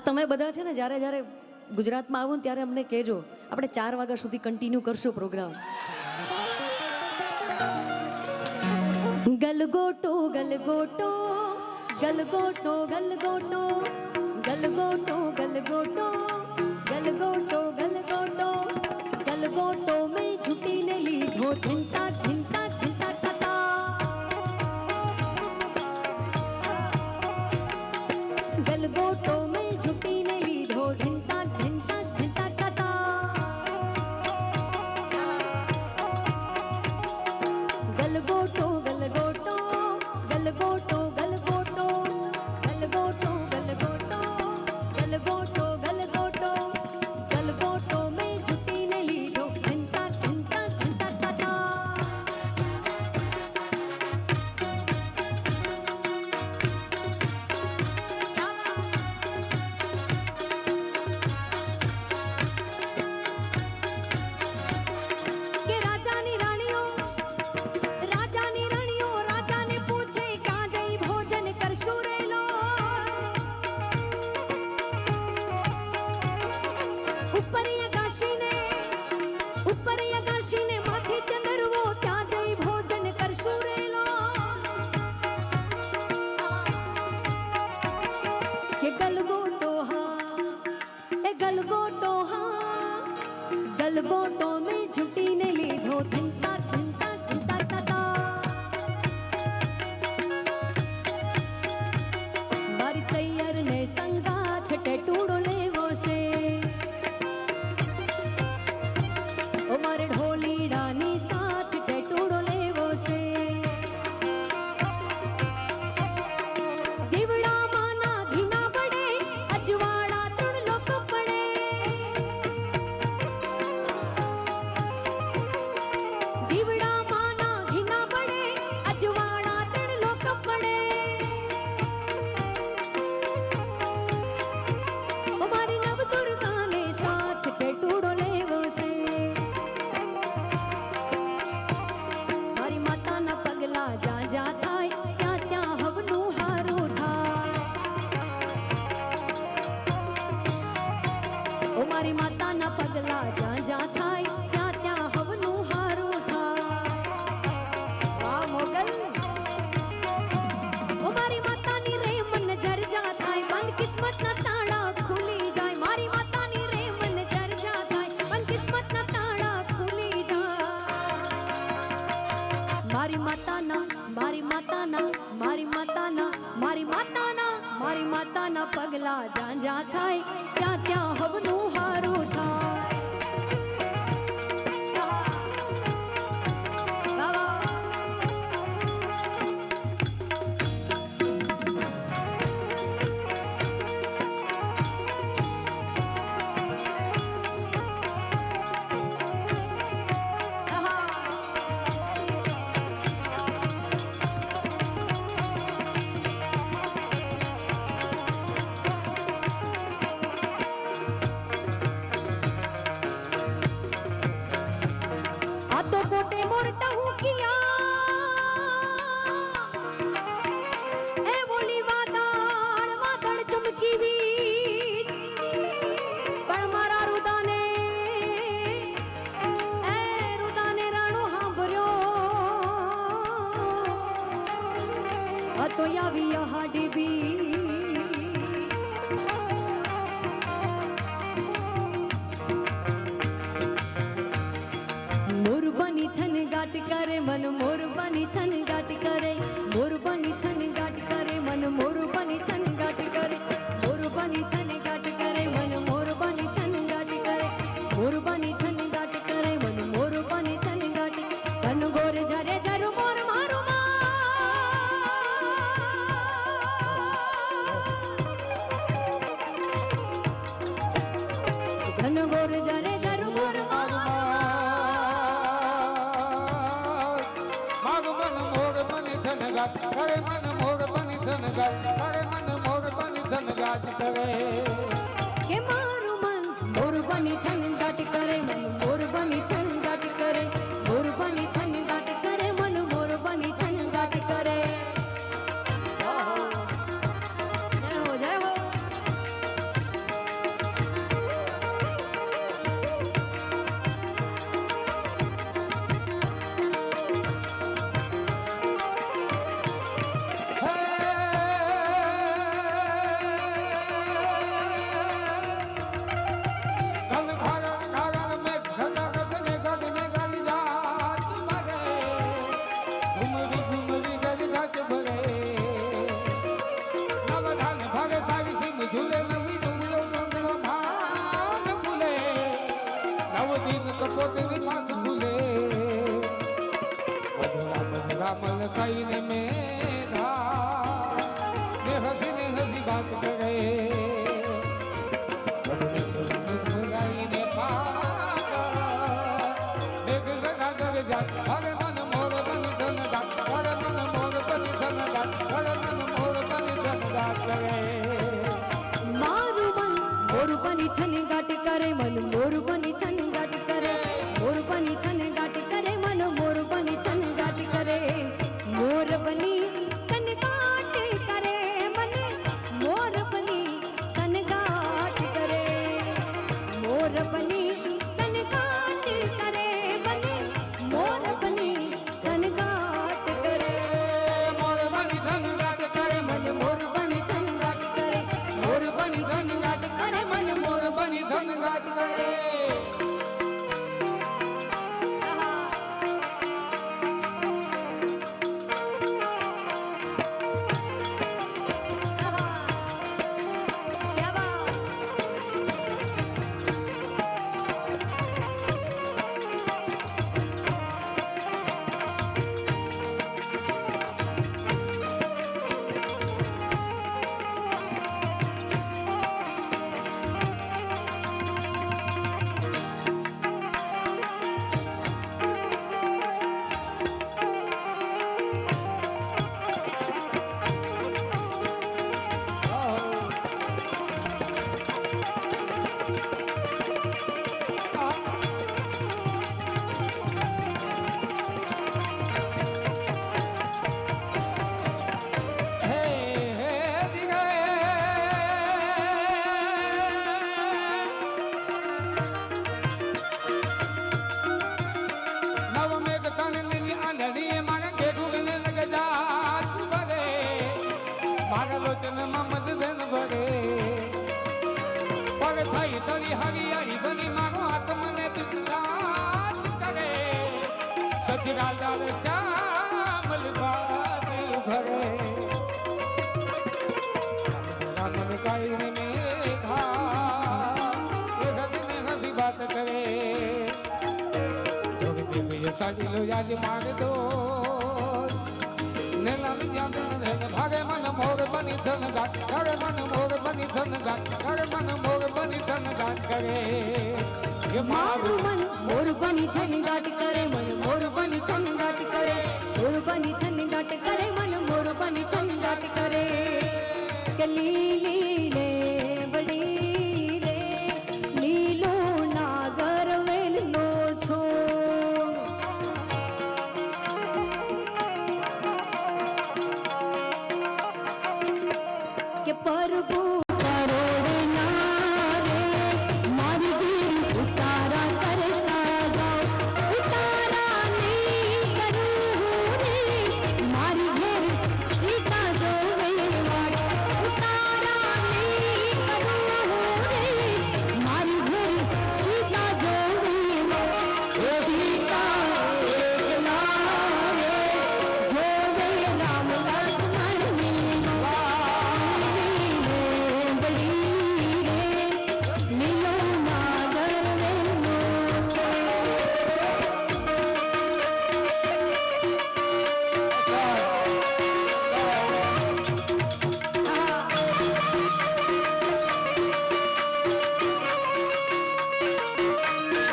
આ તમે બધા છે ને જ્યારે જ્યારે ગુજરાતમાં આવો ને ત્યારે અમને કહેજો, આપણે ચાર વાગ્યા સુધી કન્ટિન્યુ કરશું પ્રોગ્રામ ગલગોટો ગલગોટો ગલગોટો ગલગોટો ગલગોટો ગલગોટો ગલગોટો ગલગોટો ગલગોટો મેં છૂટીને લીધો ધૂંતા તડકો તો મેં છૂટીને લીધો થઈ માતાના, મારી માતાના મારી માતાના મારી માતાના પગલા જ્યાં જ્યાં થાય. ત્યાં ત્યાં હવનું હારું તો કોટે મોરટા હું એ બોલી વાતાળ વાતાળ ચમકી પણ મારા રુદાને એ રુદાને રાણો હાંભર્યો હતો આવી હાડી બી વિકાર મન મોર બની થન মনে থাকে થઈ તરી હરિયાળી બની મારો આત્મને પિતાત કરે. સચરાદાર શ્યામલ બાદ ભરે રામન કાઈને મેઘા, એ હસીને હસી વાત કરે. જોગ દિવ્ય સાજી લો યાદ માગ હરે મન મોર બની ધન ગાટ હરે મન મોર બની ધન ગાટ હરે મન મોર બની ધન ગાટ કરે મારું મન મોર બની ધન ગાટ કરે મન મોર બની ધન ગાટ કરે. મોર બની ધન ગાટ કરે મન મોર બની ધન ગાટ કરે. કે Oh,